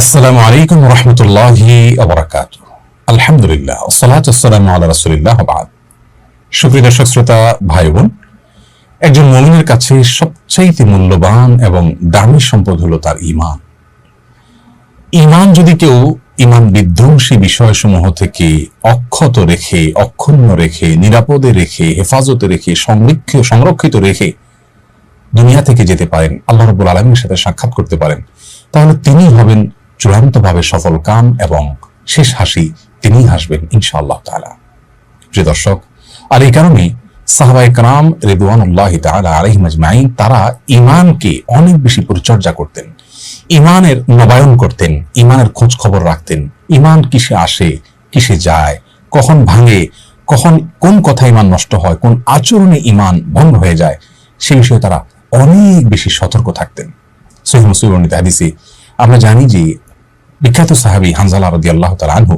আসসালামু আলাইকুম রহমতুল্লাহি আবরাকাত আলহামদুলিল্লাহ সালাত আসসালামু আলা রাসূলিল্লাহ বাদ। সুপ্রিয় দর্শক, শ্রোতা ভাই বোন একজন মুমিনের কাছে সবচাইতে মূল্যবান এবং দামি সম্পদ হলো তার ঈমান। ঈমান যদি কেউ ঈমান বিধ্বংসী বিষয়সমূহ থেকে অক্ষত রেখে, অক্ষুণ্ণ রেখে, নিরাপদে রেখে, হেফাজতে রেখে সংরক্ষিত সংরক্ষিত রেখে দুনিয়া থেকে যেতে পারেন, আল্লাহ রবুল আলমীর সাথে সাক্ষাৎ করতে পারেন, তাহলে তিনি হবেন চূড়ান্তভাবে সফল কাম এবং শেষ হাসি তিনিই হাসবেন, ইনশাআল্লাহ তাআলা। প্রিয় দর্শক আর এই কারণে সাহাবায়ে কারাম রিদওয়ানুল্লাহ তাআলা আলাইহিম আজমাইন, তারা ঈমানকে অনেক বেশি পরিচর্যা করতেন, ঈমানের নবায়ন করতেন, ঈমানের খোঁজ খবর রাখতেন। ইমান কিসে আসে, কিসে যায়, কখন ভাঙে, কখন কোন কথা ইমান নষ্ট হয়, কোন আচরণে ঈমান ভঙ্গ হয়ে যায়, সে বিষয়ে তারা অনেক বেশি সতর্ক থাকতেন। সহিহ মুসলিম হাদিসে আমরা জানি যে বিখ্যাত সাহাবী হানজালা রদি আল্লাহ তাল আনহু,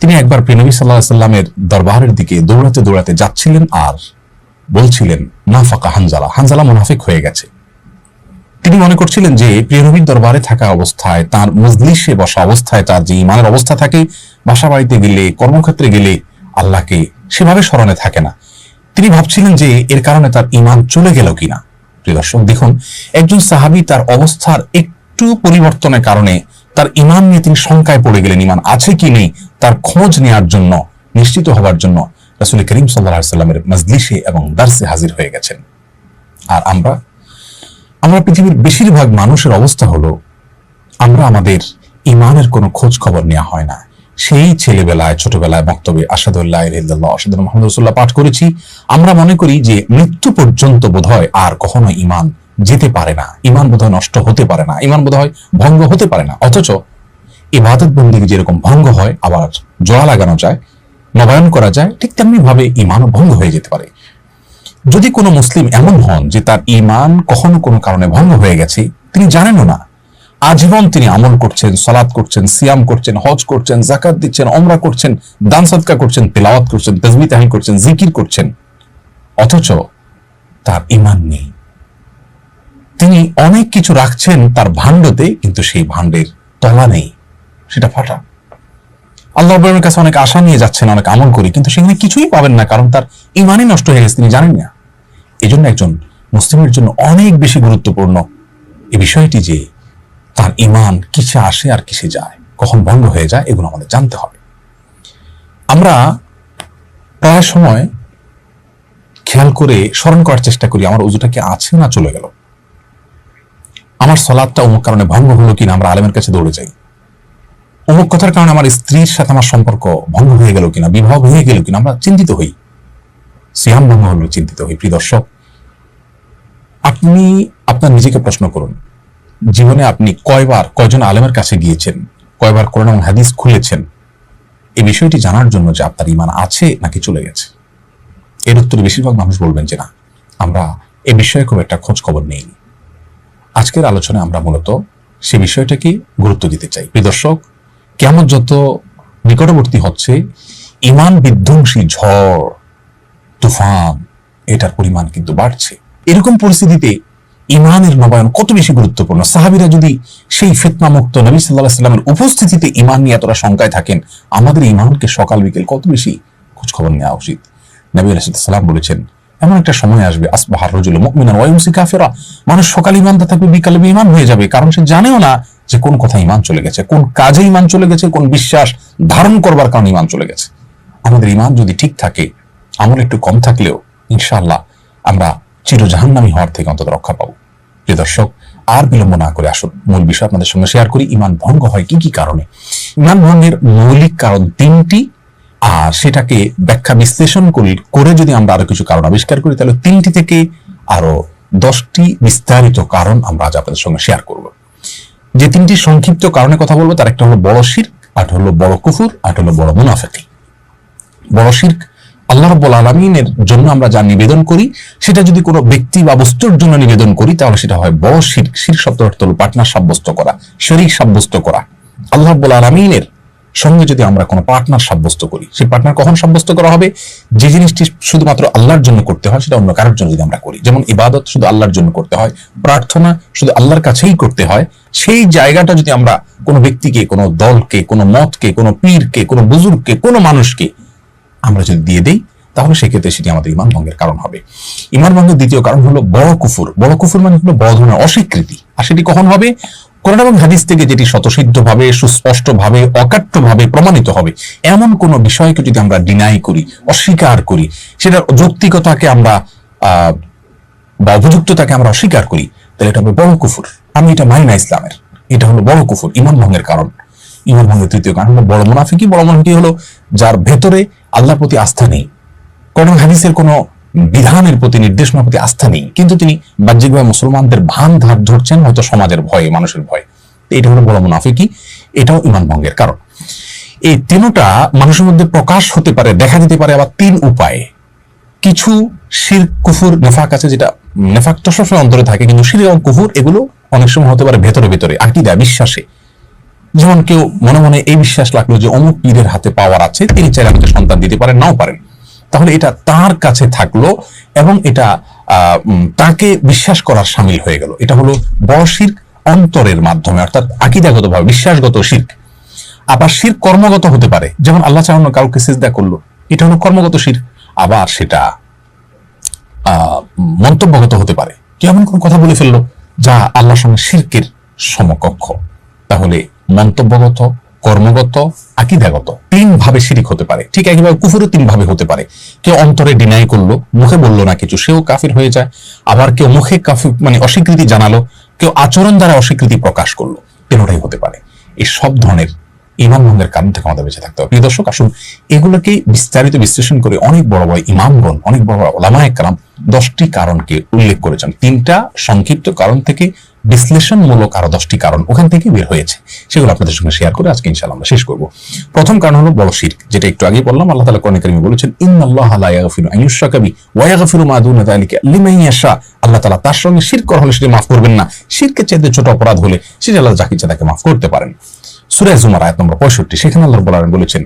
তিনি একবার প্রিনবী সাল্লাহ সাল্লামের দরবারের দিকে দৌড়াতে দৌড়াতে যাচ্ছিলেন আর বলছিলেন না ফাঁকা হানজালা। হানজালা মুনাফিক হয়ে গেছে। তিনি মনে করছিলেন যে প্রিয়নবীর দরবারে থাকা অবস্থায়, তার মজলিসে বসা অবস্থায়, তার যে ইমানের অবস্থা থাকে, বাসা বাড়িতে গেলে, কর্মক্ষেত্রে গেলে, আল্লাহকে সেভাবে স্মরণে থাকে না। তিনি ভাবছিলেন যে, এর কারণে তার ইমান চলে গেল কিনা। প্রিয় দর্শক, দেখুন, একজন সাহাবি তার অবস্থার একটু পরিবর্তনের কারণে তার ইমান নিয়ে তিনি শঙ্কায় পড়ে গেলেন। ইমান আছে কি নেই? তার খোঁজ নেওয়ার জন্য, নিশ্চিত হবার জন্য রাসুল করিম সাল্লাহ সাল্লামের মজলিসে এবং দার্সে হাজির হয়ে গেছেন। আর আমরা আমরা পৃথিবীর বেশিরভাগ মানুষের অবস্থা হলো, আমরা আমাদের ইমানের কোনো খোঁজ খবর নেওয়া হয় না। সেই ছেলেবেলায়, ছোটবেলায় বক্তব্যে আসাদুল্লাহ আসাদুল মোহাম্মদ রসুল্লাহ পাঠ করেছি। আমরা মনে করি যে মৃত্যু পর্যন্ত বোধহয় আর কখনো ইমান যেতে পারে না, ইমান বোধহয় নষ্ট হতে পারে না, ইমান বোধহয় ভঙ্গ হতে পারে না। অথচ ইবাদত বন্দী যেরকম ভঙ্গ হয়, আবার জোড়া লাগানো যায়, নবায়ন করা যায়, ঠিক তেমনি ভাবে ইমানও ভঙ্গ হয়ে যেতে পারে। যদি কোনো মুসলিম এমন হন যে তার ইমান কখনো কোনো কারণে ভঙ্গ হয়ে গেছে, তিনি জানেনও না। আজীবন তিনি আমল করছেন সলাদ করছেন, সিয়াম করছেন, হজ করছেন জাকাত দিচ্ছেন অমরা করছেন, দান সৎকা করছেন, তেলাওয়াত করছেন তসবি তাহিন করছেন, জিকির করছেন। অথচ তার ইমান নেই। তিনি অনেক কিছু রাখছেন তার ভাণ্ডতে, কিন্তু সেই ভাণ্ডের তলা নেই। সেটা ফাটা। আল্লাহ রবের কাছে অনেক আশা নিয়ে যাচ্ছেন, অনেক আমল করি, কিন্তু সেখানে কিছুই পাবেন না, কারণ তার ইমানই নষ্ট হয়ে গেছে, তিনি জানেন না। এই জন্য একজন মুসলিমের জন্য অনেক বেশি গুরুত্বপূর্ণ এই বিষয়টি যে, তার ইমান কিসে আসে আর কিসে যায়, কখন ভঙ্গ হয়ে যায়, এগুলো আমাদের জানতে হবে। আমরা প্রায় সময় খেয়াল করে স্মরণ করার চেষ্টা করি, আমার উজুটা কি আছে না চলে গেল। আমার সলাদটা অমুক কারণে ভঙ্গ হলো কিনা আমরা আলেমের কাছে দৌড়ে যাই। অমুক কথার কারণে আমার স্ত্রীর সাথে আমার সম্পর্ক ভঙ্গ হয়ে গেল কিনা বিবাহ হয়ে গেল কিনা আমরা চিন্তিত হই। সিয়াম ভঙ্গ হলো চিন্তিত হই, প্রিয় দর্শক। আপনি, আপনার নিজেকে প্রশ্ন করুন, জীবনে আপনি কয়বার, কয়জন আলেমের কাছে গিয়েছেন, কয়বার কোরআন এবং হাদিস খুলেছেন? এই বিষয়টি জানার জন্য যে আপনার ইমান আছে নাকি চলে গেছে? এর উত্তরে বেশিরভাগ মানুষ বলবেন যে না, আমরা এ বিষয়ে খুব একটা খোঁজ খবর নেই আজকের আলোচনায় আমরা মূলত সে বিষয়টাকে গুরুত্ব দিতে চাই। প্রিয় দর্শক, কেমন যত নিকটবর্তী হচ্ছে, ইমান বিধ্বংসী ঝড়, তুফান, এটার পরিমাণ কিন্তু বাড়ছে। এরকম পরিস্থিতিতে ইমানের নবায়ন কত বেশি গুরুত্বপূর্ণ? সাহাবিরা যদি সেই ফেতনা মুক্ত নবী সাল্লাহ সাল্লামের উপস্থিতিতে ইমান নিয়ে এতটা শঙ্কায় থাকেন, আমাদের ইমানকে সকাল বিকেল কত বেশি খোঁজখবর নেওয়া উচিত? নবী আলাইসাল্লাম বলেছেন এমন একটা সময় আসবে, আসবাহার রজুল ওয়াইমসি কাফেরা মানুষ সকাল ইমানটা থাকবে বিকালে ইমান হয়ে যাবে, কারণ সে জানেও না যে কোন কথা ইমান চলে গেছে, কোন কাজে ইমান চলে গেছে, কোন বিশ্বাস ধারণ করবার কারণে ইমান চলে গেছে। আমাদের ইমান যদি ঠিক থাকে, আমল একটু কম থাকলেও, ইনশাআল্লাহ, আমরা চিরজাহান্নামী হওয়ার থেকে অন্তত রক্ষা পাবো। প্রিয় দর্শক, আর বিলম্ব না করে আসুন, মূল বিষয় আপনাদের সঙ্গে শেয়ার করি ইমান ভঙ্গ হয় কি কি কারণে? ইমান ভঙ্গের মৌলিক কারণ তিনটি আর সেটাকে ব্যাখ্যা বিশ্লেষণ করি, করে যদি আমরা আরও কিছু কারণ আবিষ্কার করি, তাহলে তিনটি থেকে আরও দশটি বিস্তারিত কারণ আমরা আজ আপনাদের সঙ্গে শেয়ার করব। যে তিনটি সংক্ষিপ্ত কারণে কথা বলব, তার একটা হলো বড় শির আর হলো বড় কুফুর, আর হলো বড় মুনাফেকি। বড় শির্ক আল্লাহ রব্বুল আলমিনের জন্য আমরা যা নিবেদন করি, সেটা যদি কোনো ব্যক্তি বা বস্তুর জন্য নিবেদন করি, তাহলে সেটা হয় বড় শির শির শব্দ অর্থ হল পার্টনার সাব্যস্ত করা, শরীর সাব্যস্ত করা। আল্লাহ রব্বুল আলমিনের সঙ্গে যদি আমরা কোনো পার্টনার সাব্যস্ত করি, সেই পার্টনার কখন সাব্যস্ত করা হবে? যে জিনিসটি শুধুমাত্র আল্লাহর জন্য করতে হয়, সেটা অন্য কারোর জন্য যদি আমরা করি। যেমন ইবাদত শুধু আল্লাহর জন্য করতে হয়, প্রার্থনা শুধু আল্লাহর কাছেই করতে হয়, সেই জায়গাটা যদি আমরা কোনো ব্যক্তিকে, কোনো দলকে, কোনো মতকে, কোনো পীরকে, কোনো বুজুর্গকে, কোনো মানুষকে আমরা যদি দিয়ে দেই, তাহলে সেক্ষেত্রে সেটি আমাদের ইমান ভঙ্গের কারণ হবে। ইমান ভঙ্গের দ্বিতীয় কারণ হলো বড় কুফুর। বড় কুফুর মানে হলো বড় ধরনের অস্বীকৃতি। আর সেটি কখন হবে? কোরআন এবং হাদিস থেকে যেটি স্বতসিদ্ধভাবে, সুস্পষ্টভাবে, অকাট্যভাবে প্রমাণিত হবে, এমন কোন বিষয়কে যদি আমরা ডিনাই করি, অস্বীকার করি, সেটার যৌক্তিকতাকে আমরা বা উপযুক্ততাকে আমরা অস্বীকার করি, তাহলে এটা হবে বড় কুফুর। আমি এটা মানি না ইসলামের। এটা হলো বড় কুফুর, ইমান ভঙ্গের কারণ। ইমান ভঙ্গের তৃতীয় কারণ হলো বড় মুনাফিকি বড় মুনাফিকি হলো যার ভেতরে আল্লাহর প্রতি আস্থা নেই। কোন হাদিসের কোন বিধানের প্রতি নির্দেশনার প্রতি আস্থা নেই। কিন্তু তিনি বাহ্যিকভাবে মুসলমানদের ভান ধার ধরছেন, হয়তো সমাজের ভয়ে, মানুষের ভয়ে। এটা হলো বড় মুনাফিকি, এটাও ইমান ভঙ্গের কারণ। এই তিনটা মানুষের মধ্যে প্রকাশ হতে পারে, দেখা দিতে পারে আবার তিন উপায়ে। কিছু শির, কুফুর, নেফাক আছে যেটা নেফাক তো সবসময় অন্তরে থাকে, কিন্তু শির এবং কুফুর এগুলো অনেক সময় হতে পারে ভেতরে ভেতরে, আকিদা, বিশ্বাসে। যেমন কেউ মনে মনে এই বিশ্বাস লাগল যে অমুক পীরের হাতে পাওয়ার আছে, তিনি চাইলে আমাকে সন্তান দিতে পারেন, নাও পারেন। তাহলে এটা তার কাছে থাকল এবং এটা তাকে বিশ্বাস করার সামিল হয়ে গেল। এটা হলো বশির অন্তরের মাধ্যমে, অর্থাৎ আকিদাগত ভাবে বিশ্বাসগত শির আবার শির কর্মগত হতে পারে। যেমন আল্লাহ চাহান্ন কাউকে সিজদা করল, এটা হলো কর্মগত শির আবার সেটা মন্তব্যগত হতে পারে। কেমন কোন কথা বলে ফেলল যা আল্লাহর সঙ্গে শিরকের সমকক্ষ। তাহলে মন্তব্যগত কর্মগত, আকিদাগত তিন ভাবে শিরিক হতে পারে। ঠিক একইভাবে কুফুরও তিন ভাবে হতে পারে। কেউ অন্তরে ডিনাই করল, মুখে বলল না কিছু, সেও কাফির হয়ে যায়। আবার কেউ মুখে কাফির মানে অস্বীকৃতি জানালো, কেউ আচরণ দ্বারা অস্বীকৃতি প্রকাশ করল তিনটাই হতে পারে। এই সব ধরনের ইমাম ভঙ্গের কারণ থেকে আমাদের বেঁচে থাকতে হবে। প্রিয় দর্শক, আসুন এগুলোকে বিস্তারিত বিশ্লেষণ করে অনেক বড় বড় ইমামগণ অনেক বড় বড় ওলামায় কালাম দশটি কারণকে উল্লেখ করেছেন। তিনটা সংক্ষিপ্ত কারণ থেকে বিশ্লেষণমূলক আরও দশটি কারণ ওখান থেকে বের হয়েছে। সেগুলো আপনাদের সঙ্গে শেয়ার করে আজকে ইনশাল্লাহ আমরা শেষ করব। প্রথম কারণ হলো বড় শির, যেটা একটু আগে বললাম, আল্লাহ তালা কোরআন কারিমে বলেছেন, ইন্নাল্লাহ লা ইয়াগফিরু আন ইউশরাকা বি ওয়া ইয়াগফিরু মা দুনা যালিকা লিমান ইয়াশা। আল্লাহ তাআলা তার সঙ্গে শিরক করা হলে সেটা মাফ করবেন না। শিরকের চাইতে ছোট অপরাধ হলে সেটা আল্লাহ যাকে ইচ্ছা তাকে মাফ করতে পারেন। জুমার আয়াত নম্বর 65 সেখানে আল্লাহ বলেছেন,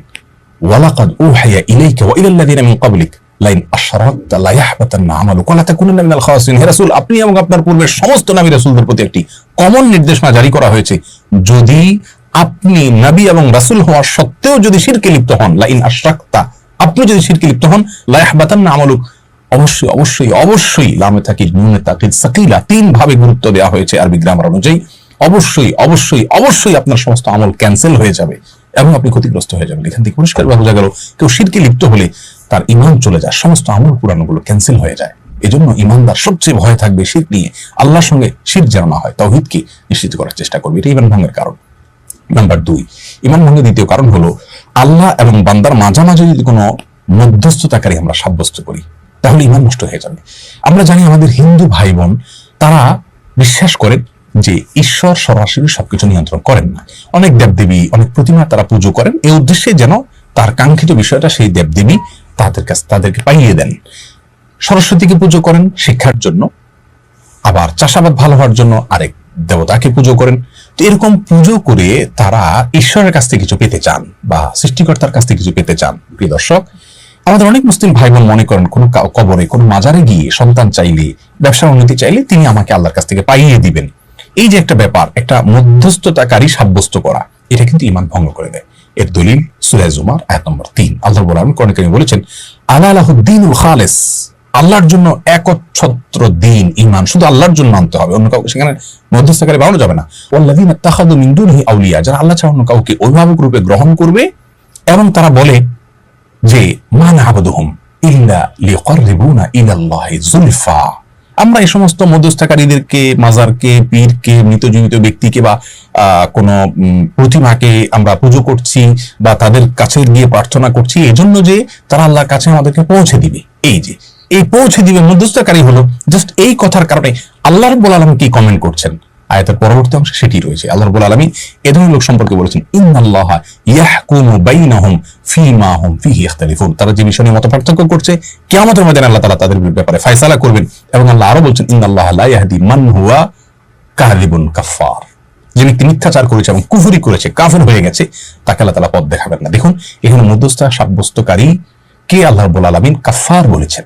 ওয়ালাকাদ উহিয়া ইলাইকা ওয়া মিন ক্বাবলিক, লাইন লা ইয়াহবাতান্না আমালুক ওয়া লা তাকুনান্না মিনাল হে রাসূল, আপনি এবং আপনার পূর্বের সমস্ত নবী রাসূলদের প্রতি একটি কমন নির্দেশনা জারি করা হয়েছে। যদি আপনি নবী এবং রাসূল হওয়ার সত্ত্বেও যদি শিরকে লিপ্ত হন, লাইন আশরাকতা আপনি যদি শিরকে লিপ্ত হন, লা ইয়াহবাতান্না আমালুক, অবশ্যই অবশ্যই অবশ্যই লামে থাকি, নুনে তাকিদ, সাকিলা তিন ভাবে গুরুত্ব দেওয়া হয়েছে আরবি গ্রামার অনুযায়ী। অবশ্যই অবশ্যই অবশ্যই আপনার সমস্ত আমল ক্যান্সেল হয়ে যাবে এবং আপনি ক্ষতিগ্রস্ত হয়ে যাবেন। এখান থেকে পরিষ্কার বোঝা গেল, কেউ শিরকে লিপ্ত হলে তার ইমান চলে যায়, সমস্ত আমল পুরানোগুলো ক্যান্সেল হয়ে যায়। এজন্য ইমানদার সবচেয়ে ভয় থাকবে শীত নিয়ে। আল্লাহর সঙ্গে শীত যেন না হয়, তৌহিদকে নিশ্চিত করার চেষ্টা করবে। এটা ইমান ভঙ্গের কারণ। নাম্বার দুই ইমান ভঙ্গের দ্বিতীয় কারণ হলো, আল্লাহ এবং বান্দার মাঝামাঝি যদি কোনো মধ্যস্থতাকারী আমরা সাব্যস্ত করি, তাহলে ইমান নষ্ট হয়ে যাবে। আমরা জানি আমাদের হিন্দু ভাই বোন তারা বিশ্বাস করেন যে ঈশ্বর সরাসরি সবকিছু নিয়ন্ত্রণ করেন না। অনেক দেবদেবী, অনেক প্রতিমা তারা পুজো করেন। এই উদ্দেশ্যে যেন তার কাঙ্ক্ষিত বিষয়টা সেই দেবদেবী তাদের কাছে তাদেরকে পাইয়ে দেন। সরস্বতীকে পুজো করেন শিক্ষার জন্য। আবার চাষাবাদ ভালো হওয়ার জন্য আরেক দেবতাকে পুজো করেন। তো এরকম পুজো করে তারা ঈশ্বরের কাছ থেকে কিছু পেতে চান বা সৃষ্টিকর্তার কাছ থেকে কিছু পেতে চান। প্রিয় দর্শক, আমাদের অনেক মুসলিম ভাই বোন মনে করেন, কোন কবরে, কোন মাজারে গিয়ে সন্তান চাইলে, ব্যবসার উন্নতি চাইলে তিনি আমাকে আল্লাহর কাছ থেকে পাইয়ে দিবেন। এই যে একটা ব্যাপার, একটা মধ্যস্থতাকারী সাব্যস্ত করা, এটা কিন্তু ইমান ভঙ্গ করে দেয়। এর দলিল সুরাজ উমার এক নম্বর তিন। আল্লাহ বলাম কর্ণিকারী বলেছেন আল্লাহুদ্দিনুল খালেস আল্লাহর জন্য একচ্ছত্র দিন ইমান শুধু আল্লাহর জন্য আনতে হবে, অন্য কাউকে সেখানে মধ্যস্থকারী বানানো যাবে না। ওল্লাদিন তাহাদু মিন্দুনহি আউলিয়া, যারা আল্লাহ ছাড়া অন্য কাউকে অভিভাবক রূপে গ্রহণ করবে, এবং তারা বলে যে মান আবদুহুম ইল্লা লিকররিবুনা ইলাল্লাহি যুলফা আমরা এই সমস্ত মধ্যস্থকারীদেরকে, মাজারকে, পীরকে মৃত জীবিত ব্যক্তিকে বা কোনো প্রতিমাকে আমরা পুজো করছি বা তাদের কাছে গিয়ে প্রার্থনা করছি এই জন্য যে তারা আল্লাহর কাছে আমাদেরকে পৌঁছে দিবে। এই যে, এই পৌঁছে দিবে মধ্যস্থকারী হলো জাস্ট এই কথার কারণে আল্লাহ রব্বুল আলম কি কমেন্ট করছেন? আয়াতের পরবর্তী অংশে সেটি রয়েছে। আল্লাহ রব্বুল আলমী এ ধরনের লোক সম্পর্কে বলেছেন, ইন্নাল্লাহ ইয়াহকুমু বাইনাহুম তারা যে বিষয় নিয়ে মত পার্থক্য করছে, কিয়ামতের ময়দানে আল্লাহ তাআলা তাদের ব্যাপারে ফয়সালা করবেন এবং আল্লাহ আরও বলছেন, ইন্নাল্লাহ লা মান হুয়া কাযিবুন কাফফার। যে ব্যক্তি মিথ্যাচার করেছে এবং কুফুরি করেছে, কাফের হয়ে গেছে, তাকে আল্লাহ তালা পথ দেখাবেন না। দেখুন, এখানে মধ্যস্থা, সাব্যস্তকারী কে আল্লাহ রব্বুল আলমিন কাফার বলেছেন?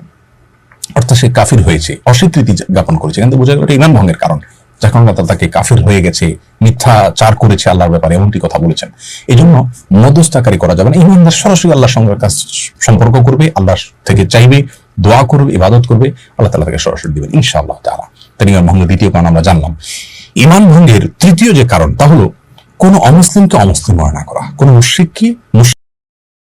অর্থাৎ সে কাফির হয়েছে, অস্বীকৃতি জ্ঞাপন করেছে। কিন্তু বোঝা গেল ইমান ভঙ্গের কারণ। যখন আল্লাহ তাকে কাফির হয়ে গেছে মিথ্যাচার করেছে আল্লাহর ব্যাপারে, এমনটি কথা বলেছেন। এই জন্য মধ্যস্থাকারী করা যাবে না। ইমানদার সরাসরি আল্লাহর সঙ্গে সম্পর্ক করবে আল্লাহ থেকে চাইবে, দোয়া করবে, ইবাদত করবে, আল্লাহ তালা তাকে সরাসরি দিবেন, ইনশাআল্লাহ তারা তার ইমান ভঙ্গের দ্বিতীয় কারণ আমরা জানলাম। ইমান ভঙ্গের তৃতীয় যে কারণ, তা হলো কোন অমুসলিমকে অমুসলিম মনে না করা, কোনো মুশ্রিককে মুশরিক